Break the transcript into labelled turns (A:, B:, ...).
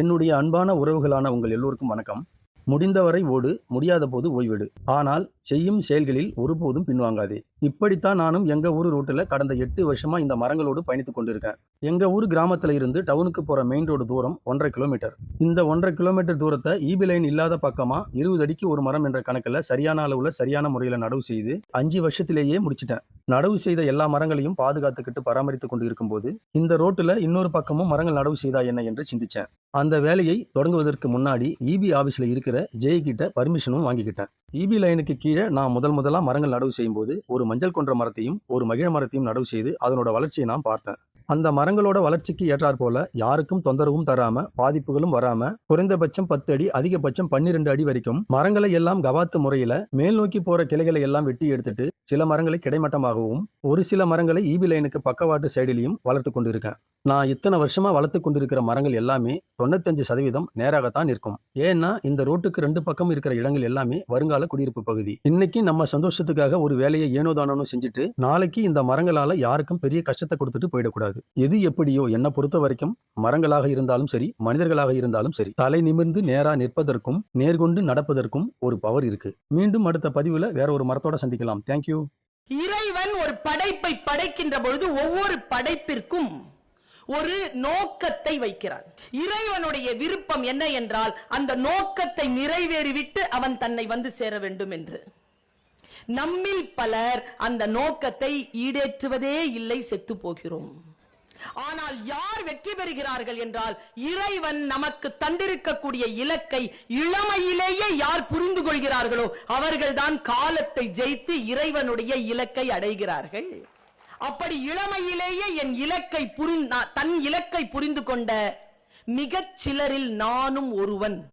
A: என்னுடைய அன்பான உறவுகளான உங்கள் எல்லோருக்கும் வணக்கம். முடிந்தவரை ஓடு முடியாத போது ஓய்வெடு. ஆனால் செய்யும் செயல்களில் ஒருபோதும் பின்வாங்காதே. இப்படித்தான் நானும் எங்க ஊர் ரோட்டில் கடந்த எட்டு வருஷமா இந்த மரங்களோடு பயணித்துக் கொண்டிருக்கேன். எங்க ஊர் கிராமத்துல இருந்து டவுனுக்கு போற மெயின் ரோடு தூரம் ஒன்றரை கிலோமீட்டர். இந்த ஒன்றரை கிலோமீட்டர் தூரத்தை ஈபி லைன் இல்லாத பக்கமா இருபது அடிக்கு ஒரு மரம் என்ற கணக்கில் சரியான அளவுல சரியான முறையில் நடவு செய்து அஞ்சு வருஷத்திலேயே முடிச்சிட்டேன். நடவு செய்த எல்லா மரங்களையும் பாதுகாத்துக்கிட்டு பராமரித்து கொண்டு இருக்கும்போது இந்த ரோட்டில் இன்னொரு பக்கமும் மரங்கள் நடவு செய்தா என்ன என்று சிந்திச்சேன். அந்த வேலையை தொடங்குவதற்கு முன்னாடி இபி ஆஃபீஸில் இருக்கிற ஜெய் கிட்ட பர்மிஷனும் வாங்கிக்கிட்டேன். இபி லைனுக்கு கீழே நான் முதல் முதலாக மரங்கள் நடவு செய்யும்போது ஒரு மஞ்சள் கொன்ற மரத்தையும் ஒரு மகிழ மரத்தையும் நடவு செய்து அதனோட வளர்ச்சியை நான் பார்த்தேன். அந்த மரங்களோட வளர்ச்சிக்கு ஏற்றாற் போல யாருக்கும் தொந்தரவும் தராம பாதிப்புகளும் வராம குறைந்தபட்சம் பத்து அடி அதிகபட்சம் பன்னிரெண்டு அடி வரைக்கும் மரங்களை எல்லாம் கவாத்து முறையில மேல் நோக்கி போற கிளைகளை எல்லாம் வெட்டி எடுத்துட்டு சில மரங்களை கிடைமட்டமாகவும் ஒரு சில மரங்களை ஈபி லைனுக்கு பக்கவாட்டு சைடிலையும் வளர்த்து கொண்டிருக்கேன். நான் இத்தனை வருஷமாக வளர்த்து கொண்டிருக்கிற மரங்கள் எல்லாமே தொண்ணூத்தஞ்சு சதவீதம் நேராகத்தான் இருக்கும். ஏன்னா இந்த ரோட்டுக்கு ரெண்டு பக்கம் இருக்கிற இடங்கள் எல்லாமே வருங்கால குடியிருப்பு பகுதி. இன்னைக்கு நம்ம சந்தோஷத்துக்காக ஒரு வேலையை ஏனோ செஞ்சுட்டு நாளைக்கு இந்த மரங்களால யாருக்கும் பெரிய கஷ்டத்தை கொடுத்துட்டு போயிடக்கூடாது. எது எப்படியோ என்னை பொறுத்த வரைக்கும் மரங்களாக இருந்தாலும் சரி மனிதர்களாக இருந்தாலும் சரி தலை நிமிர்ந்து நேரா நிற்பதற்கும் நேர்கொண்டு நடப்பதற்கும் ஒரு பவர் இருக்கு. மீண்டும் அடுத்த பதிவுல வேற ஒரு மரத்தோட சந்திக்கலாம். தேங்க்யூ
B: இறைவன் ஒரு படைப்பை படைக்கின்ற பொழுது ஒவ்வொரு படைப்பிற்கும் ஒரு நோக்கத்தை வைக்கிறான். இறைவனுடைய விருப்பம் என்ன என்றால் அந்த நோக்கத்தை நிறைவேறிவிட்டு அவன் தன்னை வந்து சேர வேண்டும் என்று. நம்மில் பலர் அந்த நோக்கத்தை ஈடேற்றுவதே இல்லை செத்து போகிறோம். ஆனால் யார் வெற்றி பெறுகிறார்கள் என்றால் இறைவன் நமக்கு தந்திருக்கக்கூடிய இலக்கை இளமையிலேயே யார் புரிந்து கொள்கிறார்களோ அவர்கள்தான் காலத்தை ஜெயித்து இறைவனுடைய இலக்கை அடைகிறார்கள். அப்படி இளமையிலேயே என் இலக்கை புரிந் தன் இலக்கை புரிந்து கொண்ட மிகச் சிலரில் நானும் ஒருவன்.